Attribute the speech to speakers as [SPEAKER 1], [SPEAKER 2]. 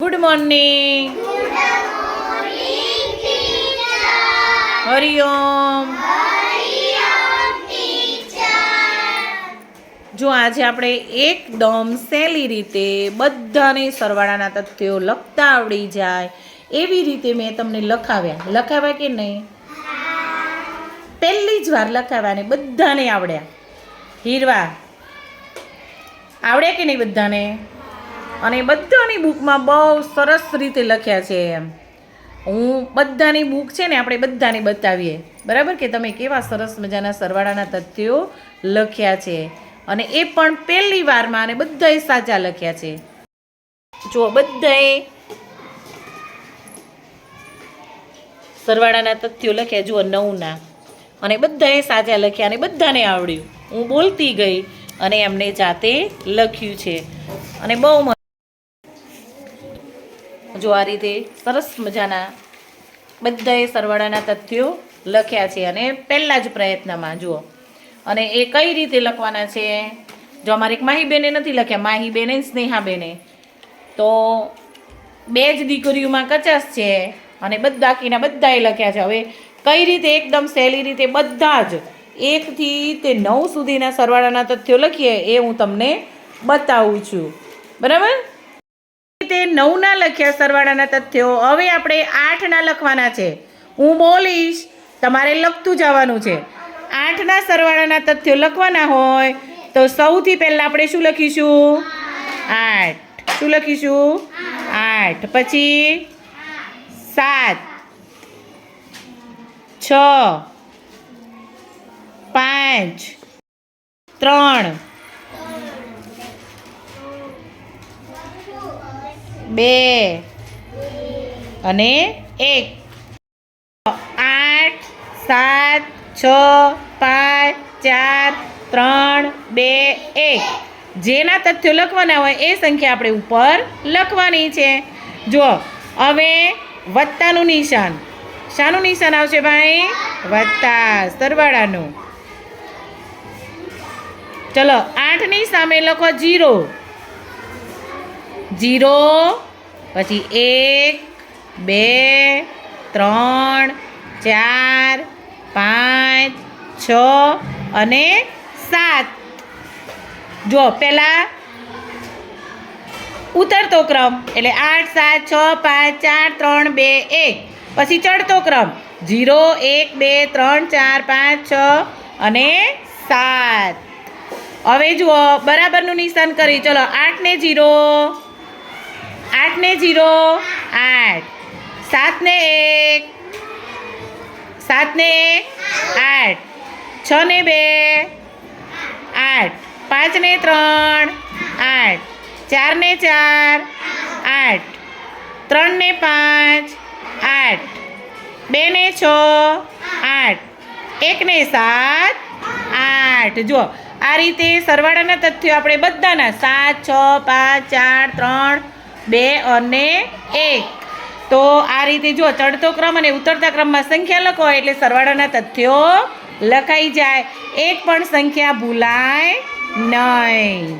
[SPEAKER 1] Good morning Hariom જો આજે આપણે એકદમ સહેલી રીતે બધાને સરવાળાના તથ્યો લખતા આવડી જાય, એવી રીતે મેં તમને લખાવ્યા. લખાવ્યા કે નહીં? પહેલી જ વાર લખાવ્યા ને બધાને આવડ્યા. હીરવા, આવડ્યા કે નહીં બધાને? અને બધાની બુકમાં બહુ સરસ રીતે લખ્યા છે એમ. હું બધાની બુક છે ને આપણે બધાને બતાવીએ. બરાબર કે તમે કેવા સરસ મજાના સરવાળાના તથ્યો લખ્યા છે. અને એ પણ પહેલી વારમાં અને બધાએ સાચા લખ્યા છે. જુઓ બધાએ સરવાળાના તથ્યો લખ્યા, જુઓ નવના. અને બધાએ સાચા લખ્યા અને બધાને આવડ્યું. હું બોલતી ગઈ અને એમને જાતે લખ્યું છે. અને બહુ જો આ રીતે સરસ મજાના બધાએ સરવાળાના તથ્યો લખ્યા છે અને પહેલાં જ પ્રયત્નમાં જુઓ. અને એ કઈ રીતે લખવાના છે? જો અમારે એક માહીબેને નથી લખ્યા, માહીબેને સ્નેહાબેને. તો બે જ દીકરીઓમાં કચાસ છે અને બધા, બાકીના બધાએ લખ્યા છે. હવે કઈ રીતે એકદમ સહેલી રીતે બધા જ એકથી તે નવ સુધીના સરવાળાના તથ્યો લખીએ એ હું તમને બતાવું છું. બરાબર? તે નવના લખ્યા સરવાળાના તથ્યો હવે આપણે આઠના લખવાના છે. હું બોલીશ, તમારે લખતું જવાનું છે. આઠના સરવાળાના તથ્યો લખવાના હોય તો સૌથી પહેલાં આપણે શું લખીશું? આઠ. શું લખીશું? આઠ. પછી સાત. છ. પાંચ. ત્રણ. બે અને એક. આઠ, સાત, છ, પાંચ, ચાર, ત્રણ, બે, એક. જેના તથ્યો લખવાના હોય એ સંખ્યા આપણે ઉપર લખવાની છે. જુઓ, હવે વત્તાનું નિશાન. શાનું નિશાન આવશે ભાઈ? વત્તા, સરવાળાનું. ચલો, આઠની સામે લખો જીરો. જીરો, પછી એક, બે, ત્રણ, ચાર, પાંચ, છ અને સાત. જો, પહેલાં ઉતરતો ક્રમ, એટલે આઠ, સાત, છ, પાંચ, ચાર, ત્રણ, બે, એક. પછી ચડતો ક્રમ, જીરો, એક, બે, ત્રણ, ચાર, પાંચ, છ અને સાત. હવે જુઓ, બરાબરનું નિશાન કરી. ચલો આઠ ને જીરો આઠ ને જીરો, આઠ. સાત ને એક સાત ને એક, આઠ. છ ને બે, આઠ. પાંચ ને ત્રણ, આઠ. ચાર ને ચાર, આઠ. ત્રણ ને પાંચ, આઠ. બે ને છ, આઠ. એક ને સાત, આઠ. જો આ રીતે સરવાળાના તથ્યો આપણે બધાના સાત, છ, પાંચ, ચાર, ત્રણ બે અને એક. તો આ રીતે જો ચડતો ક્રમ અને ઉતરતા ક્રમમાં સંખ્યા લખો એટલે સરવાળાના તથ્યો લખાઈ જાય. એક પણ સંખ્યા ભૂલાય નહીં.